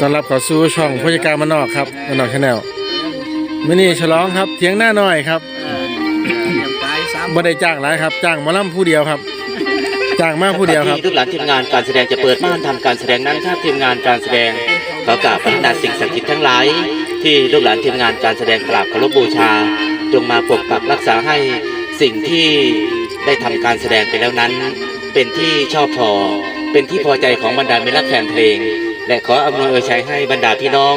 ต้อนรับเข้าสู่ช่องผู้จัดการมานนอกครับมานนอกชาแนลมื้อนี้ฉลองครับเถียงหน้าน้อยครับยังตายซ้ำบ่ได้จ้างหลายครับ จ้างหมอลำผู้เดียวครับ จ้างมาผู้เดียวครับ ที่ทุกหลานทีมงานการแสดงจะเปิดม่านทำการแสดงนั้นถ้าทีมงานการแสดงขอกราบพระดาสิ่งศักดิ์สิทธิ์ทั้งหลาย ที่ลูกหลานทีมงานการแสดงกราบเคารพบูชา จงมาปกปักรักษาให้สิ่งที่ได้ทำการแสดงไปแล้วนั้น เป็นที่ชอบพอ เป็นที่พอใจของบรรดามิตรรักแฟนเพลง และขออำนวยอวยชัยให้บรรดาพี่น้อง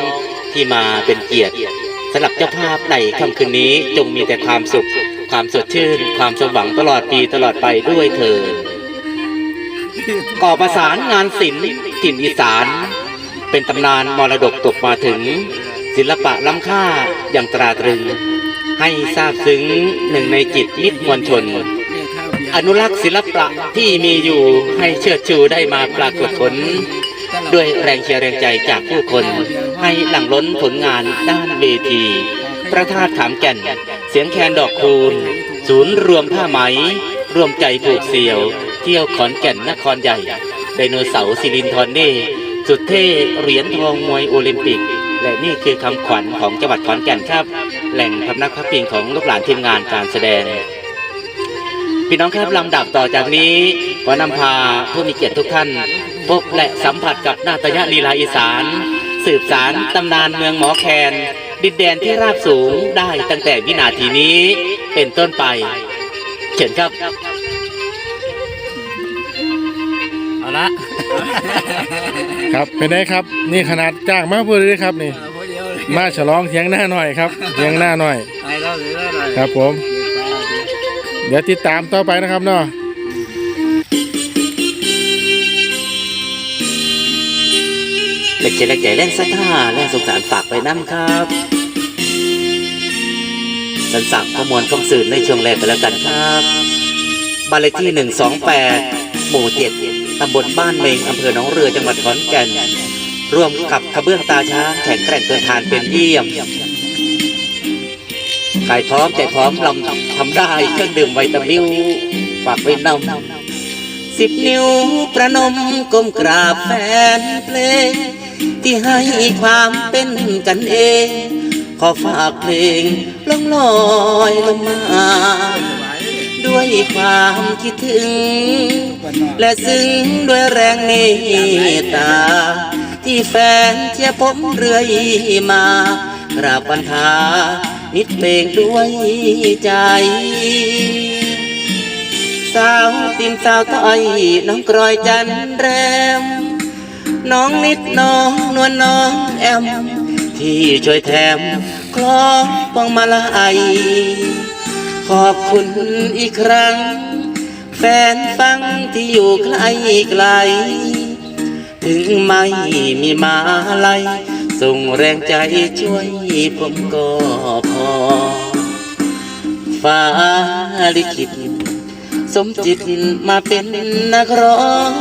ที่มาเป็นเกียรติสำหรับเจ้าภาพในค่ำคืนนี้จงมีแต่ความสุข ความสดชื่น ความสมหวังตลอดปีตลอดไปด้วยเถิดก่อประสานงานศิลป์ถิ่นอีสาน เป็นตำนานมรดกตกมาถึง ศิลปะล้ำค่าอย่างตราตรึง ให้ทราบซึ้งหนึ่งในจิตมิตรมวลชน อนุรักษ์ศิลปะที่มีอยู่ให้เชิดชูได้มาปรากฏผล ด้วยแรงเชียร์แรงใจจากผู้คน ให้หลั่งล้นผลงานด้านเวที พระธาตุขามแก่น เสียงแคนดอกคูณ ศูนย์รวมผ้าไหม รวมใจผูกเสี่ยว เที่ยวขอนแก่นนครใหญ่ ไดโนเสาร์ซิลินทอนเน่สุดเท่เหรียญทองมวยโอลิมปิก และนี่คือคำขวัญของจังหวัดขอนแก่นครับ แหล่งพำนักพักพิงของลูกหลานทีมงานการแสดงพี่น้องครับลำดับต่อจากนี้ขอนำพาผู้มีเกียรติทุกท่าน พบและสัมผัสกับนาตยะลีลาอีสาน สืบสารตำนานเมืองหมอแคน ดินแดนที่ราบสูงได้ตั้งแต่วินาทีนี้เป็นต้นไป เชิญครับ เอาละครับเป็นไงครับ นี่ขนาดจ้างมาผู้เดียวครับนี่เอาคนเดียวเลยมาฉลองเถียงหน้าหน่อยครับเถียงหน้าหน่อย ไปแล้วหรืออะไรครับผม เดี๋ยวติดตามต่อไปนะครับเนาะ เล็กใจเล็กใจแรงศรัทธาแรงสงสารฝากไปน้ำครับสันสักข้อมูลคำสื่อในช่วงแรกไปแล้วกันครับบ้านเลขที่ 128 หมู่ 7 ตำบลบ้านเมงอำเภอหนองเรือจังหวัดขอนแก่น ร่วมกับขบเบื้องตาช้างแข่งแกร่งเกินทานเป็นเยี่ยมขายพร้อมใจพร้อมลำทำได้เครื่องดื่มไวตามิวฝากไว้นำสิบนิ้วประนมก้มกราบแฟนเพลง ที่ให้ความเป็นกันเอง ขอฝากเพลงล่องลอยลงมา ด้วยความคิดถึง และซึ้งด้วยแรงเมตตา ที่แฟนเชียผมเรื่อยมากราบปัญหามิดเพลงด้วยใจ สาวติมสาวต้อยน้องกรอยจันแรม น้องนิดน้องนวลน้องแอม ที่ช่วยแถมคล้องพวงมาลัยขอบคุณอีกครั้ง แฟนฟังที่อยู่ไกลไกล ถึงไม่มีมาลัยส่งแรงใจช่วยผมก็พอ ฟ้าลิขิตสมจิตมาเป็นนักร้อง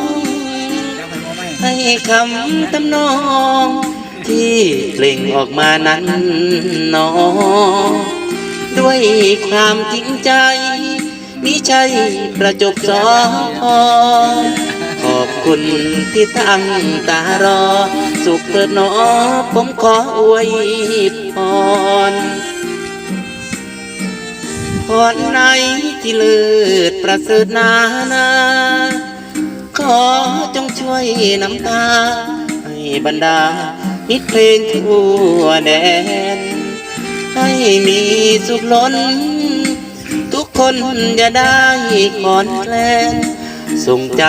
ให้คำตำนอง ที่เปล่งออกมานั้นนอ ด้วยความจริงใจ มิใช่ประจบสอขอบคุณที่ตั้งตารอ สุขเถิดหนอ ผมขออวยพรพรไหนที่เลิศประเสริฐนานา ขอจง วยน้ำตาให้บรรดามิตรเพลงทั่วแดน ให้มีสุขล้น ทุกคนอย่าได้ขอนแคลนส่งใจ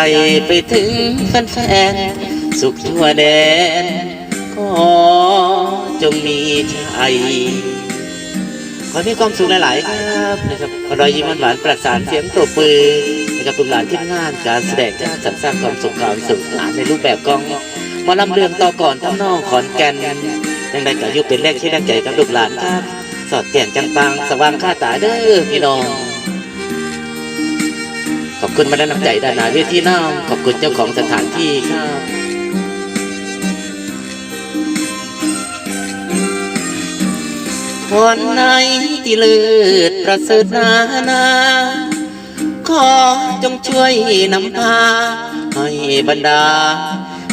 ไปถึงแฟนๆสุขทั่วแดนขอจงมีใจขอให้มีความสุขหลาย ๆ ครับนะครับขอรอยยิ้มหวานประสานเสียงปรบมือ นะครับทุกหลานที่งานการแสดงการสรรสร้างความสุขความสุขสนานในรูปแบบกองมาลำเรื่องต่อก่อนทั้งนองขอนแก่นยังได้กับยุคเป็นแรกที่แรกใจกับลูกหลานครับ สอดแก่งจังปังสว่างค่าตาเด้อพี่น้องขอบคุณมาด้านน้ำใจด้านหนาเวทีน้องขอบคุณเจ้าของสถานที่ครับพรไหนที่เลิศประเสริฐนานา ขอจงช่วยนำพาให้บรรดา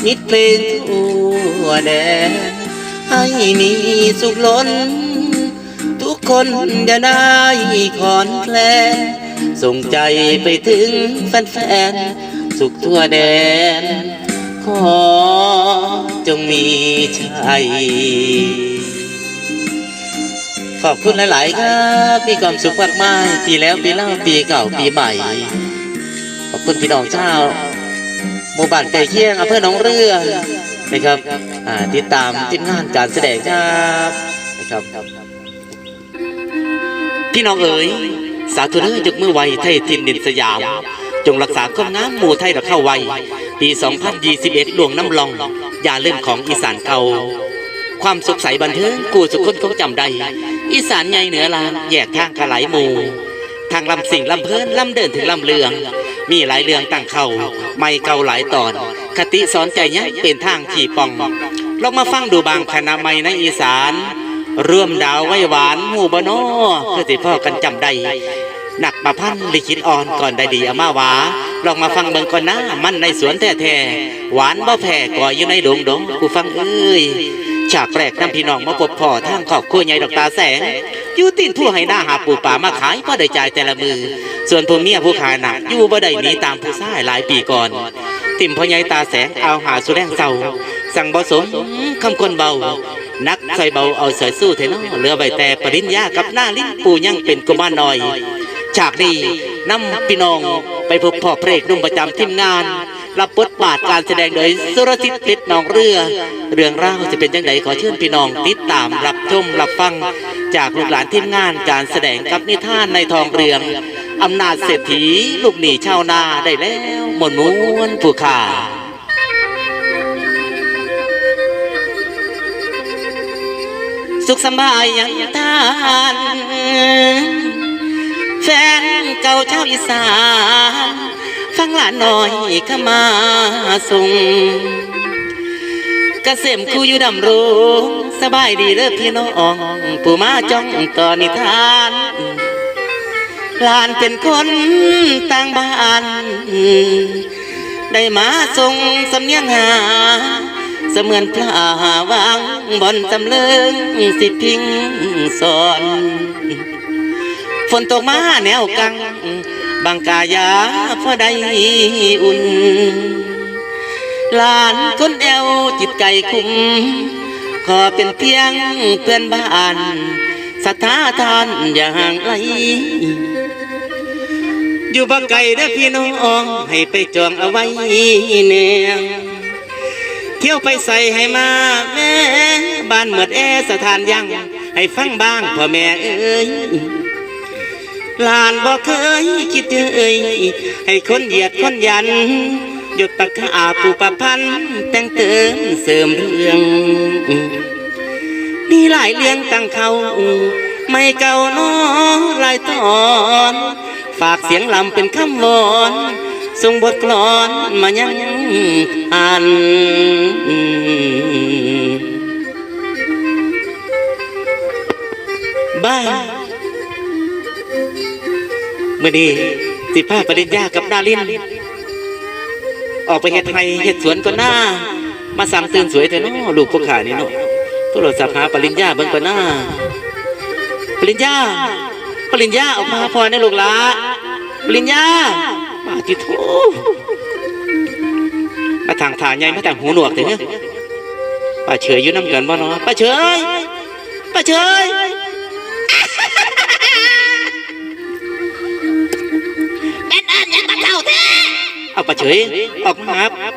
มิตรเพลงทั่วแดนให้มีสุขล้น ทุกคนจะได้คอนแคลนส่งใจไปถึงแฟนๆ สุขทั่วแดน ขอจงมีชัย ขอบคุณหลาย ๆ ครับ มีความสุขมากมายปีแล้วปีเล่าปีเก่าปีใหม่ ขอบคุณพี่น้องเจ้าหมู่บ้านไก่เคียงอำเภอหนองเรือนะครับติดตามทีมงานการแสดงครับนะครับ พี่น้องเอ๋ยสาธุเด้อยกมือไวไทยทินดินสยาม จงรักษาความงามหมู่ไทยเราเข้าไว้ปี 2021หลวงน้ำลอง อย่าลืมของอีสานเก่าความสุขใสบันเทิงกูสุขคนคงจำได้ อีสานใหญ่เหนือลางแยกทางกะไหลมูทางลำสิงลำเพิ่นลำเดินถึงลำเลือง มีหลายเรื่องตั้งเขาไม่เก่าหลายตอน คติสอนใจยังเป็นทางขี่ปองลองมาฟังดูบางคณะไม่ในอีสานร่วมดาวไว้หวานหมู่บโนเพื่อสิพ่อกันจำได้หนักประพันธ์ลิขิตอ่อนก่อนได้ดีอามาหวาลองมาฟังเบิ่งก่อนนะมันในสวนแท้ๆหวานบ่แพ้ก่ออยู่ในดงดงกูฟังเอ้ย ฉากแรกนำพี่น้องมาพบพ่อทางครอบครัวใหญ่ดอกตาแสงอยู่ตีนทั่วให้หน้าหาปูป่ามาขายก็ได้จ่ายแต่ละมือ ส่วนผู้เมียผู้ขายหนักอยู่บ่ได้หนีตามผู้ชายหลายปีก่อน ติ่มพ่อใหญ่ตาแสงเอาหาสุแรงเศร้าสั่งบ่สมคำคนเบานักใส่เบาเอาใส่สู้เทนอเหลือใบแต่ปริญญากับหน้าลิ้นปูยังเป็นกุมารน้อย ฉากนี้นำพี่น้องไปพบพ่อเพระเอกนุ่มประจำทีมงาน รับบทบาทการแสดงโดยสุรสิทธิ์เพชรหนองเรือ เรื่องราวจะเป็นยังไงขอเชิญพี่น้องติดตามรับชมรับฟัง จากลูกหลานทีมงานการแสดงกับนิทานในทองเรืองอำนาจเศรษฐีลูกหนีชาวนาได้แล้วหมนม้วนผู้ขาสุขสบายยังทานแฟนเก่าชาวอีสาน นหน่อยข้ามาส่งกเกษมคู่อยู่ดำรงสบายดีเด้อพี่น้องผู้มาจ้องต่อนิทานหลานเป็นคนต่างบ้าน ได้มาส่งสำเนียงหา เสมือนพระวางบอนจำเลิงสิพิงสอน ฝนตกมาแนวกัง บางกายาพอได้อุ่นลานคนแอวจิตใจคุ้มขอเป็นเพียงเพื่อนบ้านสถาทานอย่าห่างไกลอยู่บักไก่เด้พี่น้องให้ไปจองเอาไว้แนวเที่ยวไปใส่ให้มาแม่บ้านเหมือดแอสถานยังให้ฟังบ้างพ่อแม่เอ้ย ลานบอกเคยคิดเอ้ยให้คนเหยียดคนยัน หยุดปากกาปูประพันธ์แต่งเติมเสริมเรื่องมีหลายเรื่องตั้งเขาไม่เก่าน้อลายตอน ฝากเสียงลำเป็นคำวอนส่งบทกลอนมายังอ่านบ้า มื่อนี้สิผ้าปริญญากับดาลิน ออกไปเฮ็ดไร่เฮ็ดสวนก็หน้า มาสั่งตื่นสวยเถอะเนาะลูกพวกขานี่เนาะโทรศัพท์หาปริญญาเบิ่งก็หน้า ปริญญา ปริญญาออกมาพอนะลูกหลาปริญญามาที่โถมาทางฐานใหญ่มาทางหูหนวกเถอะเนี่ยป้าเฉยอยู่น้ำเกันบ่เนาะป้าเฉยป้าเฉย เอาป้าเฉยออกมาครับ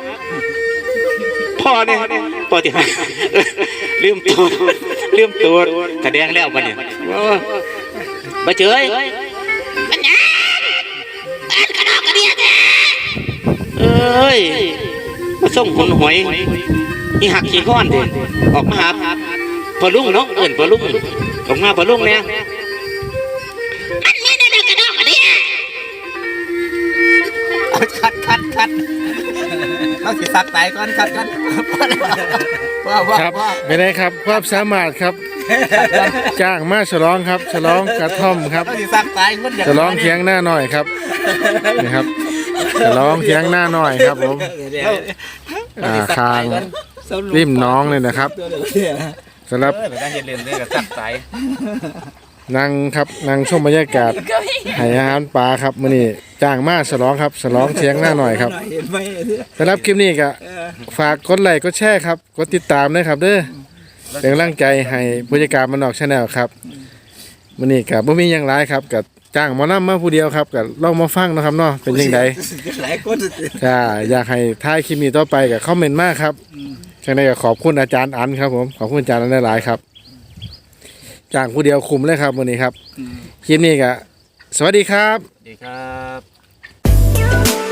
พ่อเนี่ยพ่อที่หาลืมตัวลืมตัวแสดงแล้วปะเนี่ยป้าเฉยเอ้ยมาส่งหนหวยนี่หักขี้ก้อนเด็ออกมาหาพอลุงเนาะเอินพอลุงออกมาพอลุงเนี่ย ดคัดคัดเอาสิสักไตก่อนคัดคัดว่าว่าครับว่าไม่ได้ครับความสามารถครับจ้างมาฉลองครับ ฉลองกระท่อมครับเอาสิสักไตคนอย่างฉลองเทียงหน้าหน่อยครับนี่ครับฉลองเทียงหน้าหน่อยครับผมเดี๋ยวอ่าคางริมน้องเลยนะครับตัวเดียวเนี่ยนะสำหรับเออไปได้เห็นเล่นด้วยกับสักสาย นั่งครับนั่งชมบรรยากาศให้อาหารปลาครับมื้อนี้จ้างมาฉลองครับฉลองเทียงหน้าหน่อยครับเห็นไหมเนี่ยสำหรับคลิปนี้ก็เออฝากกดไลค์กดแชร์ครับกดติดตามด้วยครับเด้อเป็นกำลังใจให้ผู้จัดการมันออกชาแนลครับมื้อนี้ก็บ่มีหยังหลายครับก็จ้างหมอนำมาผู้เดียวครับก็ลองมาฟังเนาะครับเนาะเป็นจังไดหลายคนสิถ้าอยากให้ท้ายคลิปนี้ต่อไปก็คอมเมนต์มาครับฉะนั้นก็ขอบคุณอาจารย์อันครับผมขอบคุณอาจารย์อันหลายๆครับ จ้างผู้เดียวคุมเลยครับมื้อนี้ครับคลิปนี้ก็สวัสดีครับ ดีครับ you